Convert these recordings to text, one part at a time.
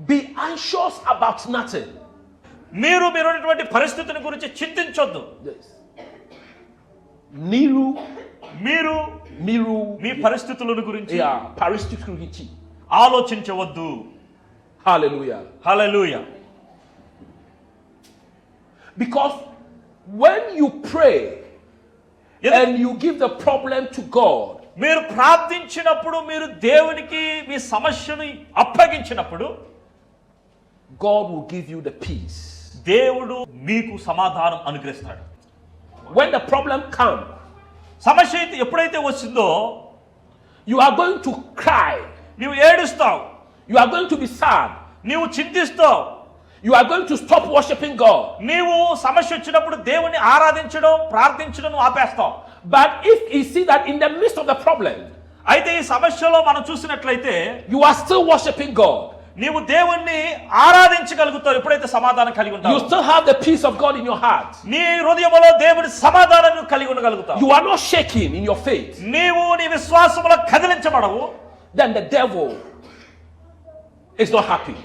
B ఐషోస్ about nothing మీరు మీరున్నటువంటి పరిస్థితిని గురించి చింతించొద్దు. మీరు మీరు మీరు మీ పరిస్థితులను గురించి పరిస్థితి గురించి ఆలోచించవద్దు. Hallelujah hallelujah because when you pray and you give the problem to God మీరు ప్రార్థించినప్పుడు మీరు దేవునికి మీ సమస్యని అప్పగించినప్పుడు God will give you the peace. దేవుడు మీకు సమాధానం అనుగ్రహిస్తాడు When the problem comes, సమస్య అయితే ఎప్పుడైతే వచ్చిందో you are going to cry. నీవు ఏడుస్తావు You are going to be sad. నీవు చింతిస్తావు You are going to stop worshiping God. నీవు సమస్య వచ్చినప్పుడు దేవుని ఆరాధించడం ప్రార్థించడం నువ్వు ఆపేస్తావు But if you see that in the midst of the problem, అయితే ఈ సమస్యలో మనం చూసినట్లయితే you are still worshiping God, నీవు దేవుణ్ణి ఆరాధించగలుగుతావు ఎప్పుడైతే సమాధానం కలిగి ఉంటావు still have the peace of God in your heart. నీ హృదయములో దేవుని సమాధానం కలిగి ఉండగలుగుతావు You are not shaking in your faith. నీవు నీ విశ్వాసములో కదిలించబడవు Then the devil is not happy.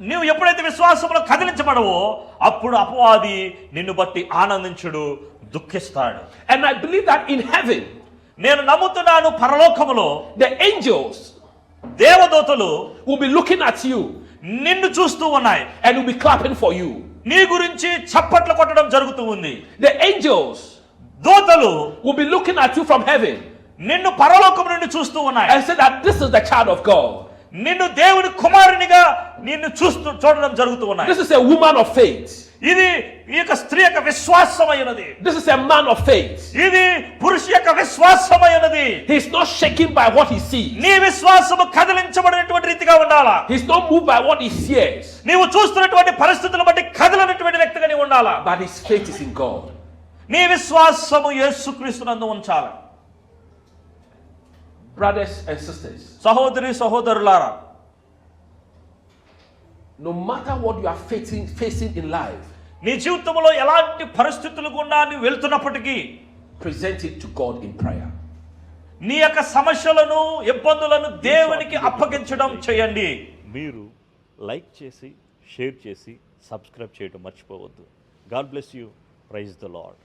నీవు ఎప్పుడైతే విశ్వాసంలో కదిలించబడవో అప్పుడు అపవాది నిన్ను బట్టి ఆనందించుడు దుఃఖిస్తాడు And I believe that in heaven, నేను నమ్ముతున్నాను పరలోకములో the angels దేవదోతలు will be looking at you నిన్ను చూస్తూ ఉన్నాయి. And be clapping for you నీ గురించి చప్పట్లు కొట్టడం జరుగుతూ ఉంది. The angels దోతలు will be looking at you from heaven నిన్ను పరలోకం నుండి చూస్తూ ఉన్నాయి. I said that this is the child of God నిన్ను దేవుని కుమారునిగా నిన్ను చూస్తూ చూడడం జరుగుతూ ఉన్నాయి. This is a woman of faith ఇది ఈ యొక్క స్త్రీ యొక్క విశ్వాసమైనది This is a man of faith. ఇది పురుష యొక్క విశ్వాసమైనది He's not shaken by what he sees. నీ విశ్వాసము కదిలించబడినటువంటి రీతిగా ఉండాలా He's not moved by what he hears. నీవు చూస్తున్నటువంటి పరిస్థితులను బట్టి కదిలినటువంటి వ్యక్తిగా నీవు ఉండాలా But his faith is in God. నీ విశ్వాసము యేసుక్రీస్తునందు ఉంచాలి Brothers and sisters, సహోదరి సహోదరులారా no matter what you are facing, facing in life, నీ జీవితంలో ఎలాంటి పరిస్థితులు గుండా నువ్వు వెళ్తున్నప్పటికీ present it to God in prayer. నీ యొక్క సమస్యలను ఇబ్బందులను దేవునికి అప్పగించడం చేయండి. మీరు లైక్ చేసి షేర్ చేసి సబ్స్క్రైబ్ చేయడం మర్చిపోవద్దు. God bless you. Praise the lord